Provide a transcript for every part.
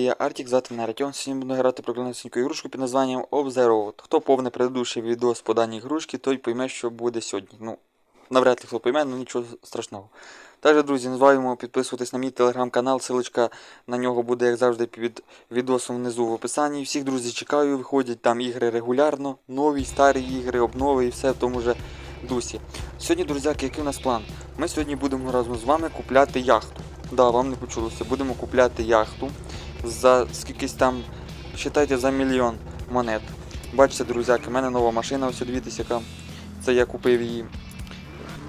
Я Артік, звати мене Артем. Сьогодні буду грати проклянесеньку ігрушку під названням Obzerved. Хто повне предыдущий відео по даній ігрушці, той пойме, що буде сьогодні. Ну, навряд ли хто пойме, але нічого страшного. Також, друзі, не підписуватись на мій телеграм-канал. Силочка на нього буде, як завжди, під відосом внизу в описанні. Всіх друзі чекаю, виходять там ігри регулярно, нові, старі ігри, обнови і все в тому же дусі. Сьогодні, друзяки, який у нас план? Ми сьогодні будемо разом з вами купляти яхту. Да, вам не почулося. Будемо купляти яхту за скількись там, вважайте, за мільйон монет. Бачите, друзяки, в мене нова машина, ось дивіться, яка. Це я купив її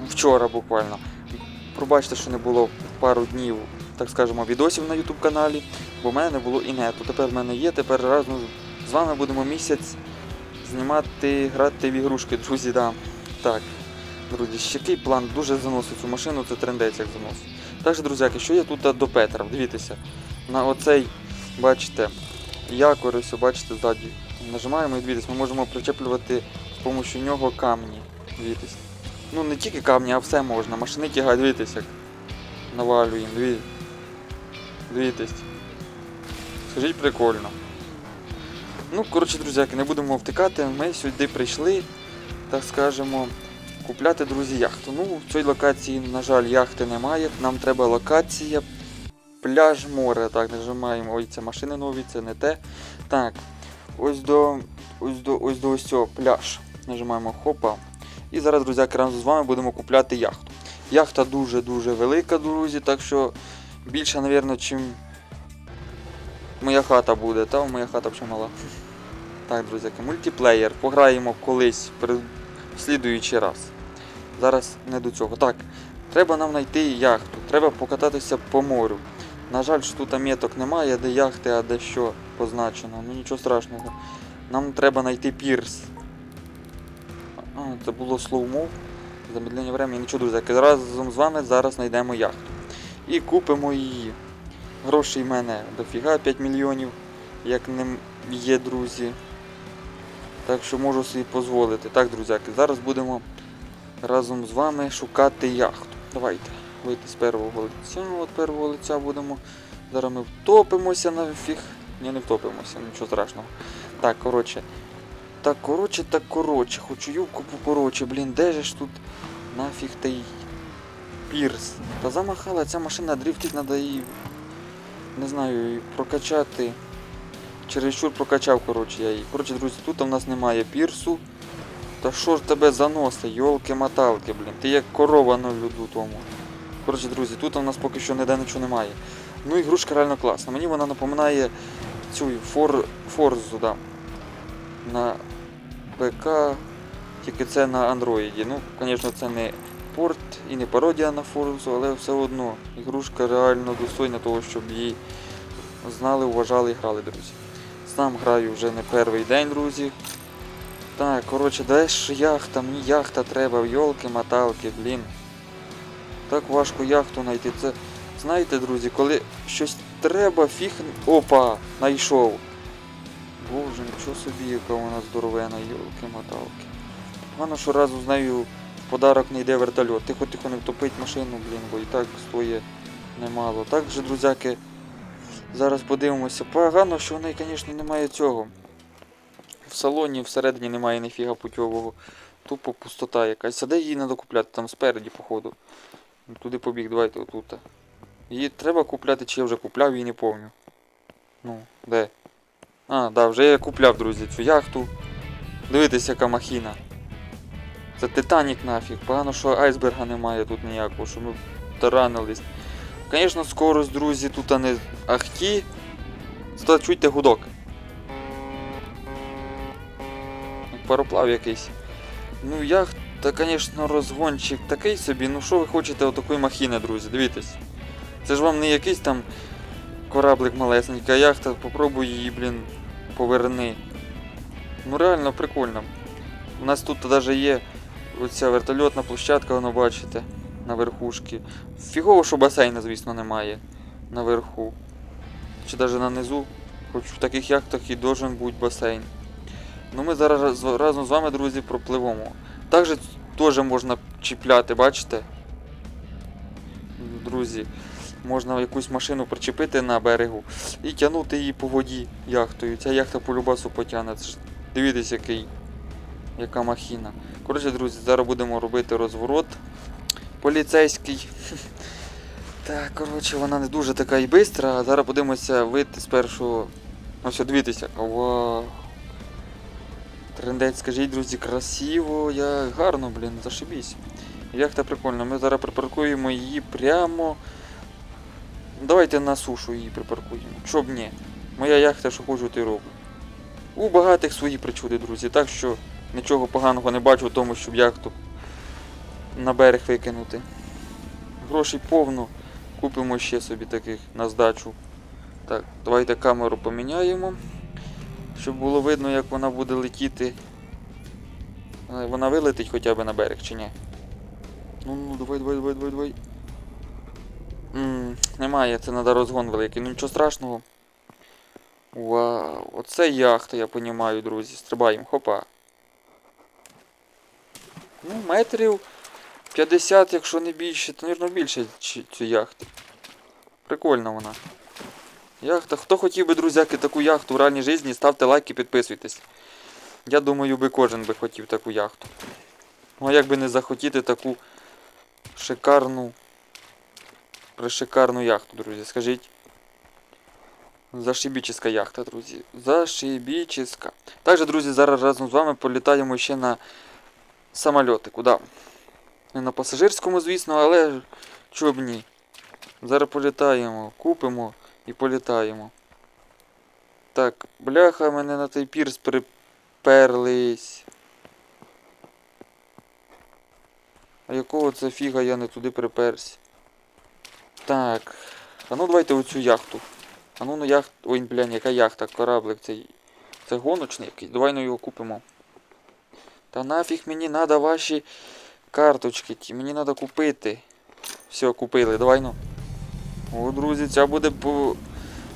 вчора буквально. Пробачте, що не було пару днів, так скажемо, відосів на YouTube каналі, бо в мене не було і нету. Тепер в мене є, тепер разом з вами будемо місяць знімати, грати в ігрушки, друзі, да. Так. Друзі, ще який план дуже заносить цю машину, це трендець як заносить. Також, друзяки, що є тут до Петра? Дивіться, на оцей, бачите, якор, бачите, ззаді. Нажимаємо і дивіться, ми можемо причеплювати з допомогою нього камні. Дивіться. Ну не тільки камні, а все можна. Машини тягають, дивіться, як навалюємо, дивіться. Дивіться. Скажіть прикольно. Ну, коротше, друзяки, не будемо втикати. Ми сюди прийшли, так скажемо, купляти, друзі, яхту. Ну, в цій локації, на жаль, яхти немає. Нам треба локація пляж море. Так, нажимаємо. Ой, це машини нові, це не те. Так. Ось до ось до ось до ось цього пляж. Нажимаємо хопа. І зараз, друзяки, разом з вами будемо купляти яхту. Яхта дуже-дуже велика, друзі, так що більше, мабуть, чим моя хата буде. Та моя хата вже мала. Так, друзяки, мультиплеєр. Пограємо колись в слідуючий раз. Зараз не до цього. Так, треба нам знайти яхту. Треба покататися по морю. На жаль, що тут меток немає, де яхти, а де що позначено. Ну нічого страшного. Нам треба знайти пірс. А, це було слоумо. Замедлення времени. Нічого, друзі. Разом з вами зараз знайдемо яхту. І купимо її. Грошей в мене дофіга 5 мільйонів, як не є, друзі. Так що можу собі дозволити. Так, друзяки, зараз будемо разом з вами шукати яхту. Давайте. Вийти з первого лиця. От первого лиця будемо. Зараз ми втопимося нафіг. Ні, не втопимося, нічого страшного. Так, коротше. Так, коротше, так коротше. Хочу юбку покоротше. Блін, де ж тут нафіг та й пірс. Та замахала ця машина дрифтить, треба її. Не знаю, її прокачати. Чересчур прокачав, коротше, я її. Коротше, друзі, тут у нас немає пірсу. Та що ж тебе заносить, йолки-маталки, блін. Ти як корова на люду тому. Коротше, друзі, тут у нас поки що ніде нічого немає. Ну, ігрушка реально класна. Мені вона напоминає цю фор... Форзу, да. На ПК, тільки це на андроїді. Ну, звісно, це не порт і не пародія на Форзу, але все одно ігрушка реально достойна того, щоб її знали, вважали і грали, друзі. Сам граю вже не перший день, друзі. Так, коротше, де ж яхта? Мені яхта треба, йолки-маталки, блін. Так важко яхту знайти. Це, знаєте, друзі, коли щось треба, фіг. Опа! Найшов. Боже, нічого собі, яка вона здоровена, йолки-маталки. Погано, що разу з нею подарок не йде вертольот. Тихо-тихо не втопить машину, блін, бо і так стоїть немало. Так же, друзяки, зараз подивимося. Погано, що в неї, звісно, немає цього. В салоні всередині немає ніфіга путьового. Тупо пустота якась. А де її треба купляти? Там спереді, походу. Ну, Туди побіг, давайте отут. Її треба купляти, чи я вже купляв, її не помню. Ну, де? А, да, вже я купляв, друзі, цю яхту. Дивитесь, яка махіна. Це Титанік нафіг. Погано, що айсберга немає тут ніякого, що ми таранились. Звісно, скорость, друзі, тут а не ахті. Зато чуйте гудок. Пароплав якийсь. Ну яхта, звісно, розгончик такий собі. Ну що ви хочете отакої махіни, друзі? Дивіться. Це ж вам не якийсь там кораблик малесенький, а яхта, попробуй її, блін, поверни. Ну реально прикольно. У нас тут навіть є оця вертольотна площадка, воно бачите, на верхушці. Фігово, що басейна, звісно, немає наверху. Чи навіть на низу. Хоч в таких яхтах і должен бути басейн. Ну ми зараз разом з вами, друзі, пропливемо. Також теж можна чіпляти, бачите? Друзі. можна якусь машину причепити на берегу і тягнути її по воді яхтою. Ця яхта по любасу потягне. Дивіться, який, яка махіна. Коротше, друзі, зараз будемо робити розворот поліцейський. Так, коротше, вона не дуже така і бистра, зараз подивимося вийти з першого. Ось дивіться, вау. Трендець, скажіть, друзі, красиво, я гарно, блін, зашибісь. Яхта прикольна. Ми зараз припаркуємо її прямо. Давайте на сушу її припаркуємо. Чоб ні. Моя яхта, що хочу, ти роблю. У багатих свої причуди, друзі, так що нічого поганого не бачу в тому, щоб яхту на берег викинути. Грошей повно. Купимо ще собі таких на здачу. Так, давайте камеру поміняємо. Щоб було видно, як вона буде летіти. Е, Вона вилетить хоча б на берег чи ні? Ну, ну, давай, давай, давай, давай, давай. М, немає, це треба розгон великий. Ну нічого страшного. Вау, оце яхта, я понімаю, друзі. Стрибаємо, хопа. Ну, метрів 50, якщо не більше, то, мабуть, більше цю яхти. Прикольна вона. Яхта. Хто хотів би, друзяки, таку яхту в реальній житті, ставте лайк і підписуйтесь. Я думаю, би кожен би хотів таку яхту. Ну а як би не захотіти таку шикарну, пришикарну яхту, друзі, скажіть. Зашибічіська яхта, друзі. Зашибічіська. Також, друзі, зараз разом з вами політаємо ще на самольотику, да. Не на пасажирському, звісно, але чого б ні. Зараз політаємо, купимо і політаємо. Так, бляха, мене на той пірс приперлись. А якого це фіга я не туди приперся? Так. А ну давайте оцю яхту. А ну ну яхт. Ой, блін, яка яхта, кораблик цей. Це гоночний якийсь. Давай ну його купимо. Та нафіг мені надо ваші карточки. Ті. Мені треба купити. Все, купили, давай ну. О, друзі, ця буде по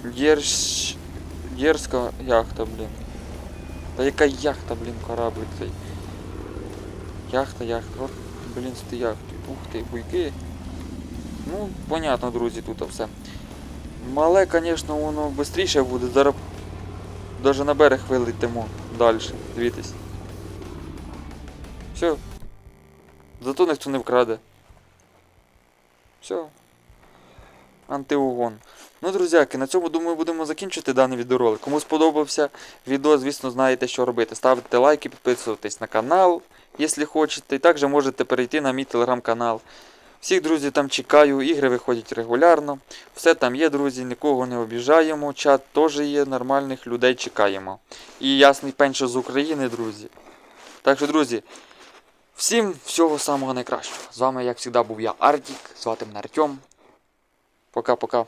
держ... дерзка яхта, блін. Та яка яхта, блін, кораблик цей. Яхта, яхта. От, блін, з яхтою. Ух ти, буйки. Ну, понятно, друзі, тут все. Мале, звісно, воно швидше буде. Зараз навіть на берег вилетимо далі. Дивіться. Все. Зато ніхто не вкраде. Все. Антиугон. Ну, друзяки, на цьому думаю будемо закінчити даний відеоролик. Кому сподобався відео, звісно, знаєте, що робити. Ставте лайки, підписуйтесь на канал, якщо хочете. І також можете перейти на мій телеграм-канал. Всіх, друзі, там чекаю, ігри виходять регулярно. Все там є, друзі, нікого не обіжаємо. Чат теж є, нормальних людей чекаємо. І ясний пеншо з України, друзі. Так що, друзі, всім всього самого найкращого. З вами, як завжди, був я, Артік. Звати мене Артем. Пока-пока.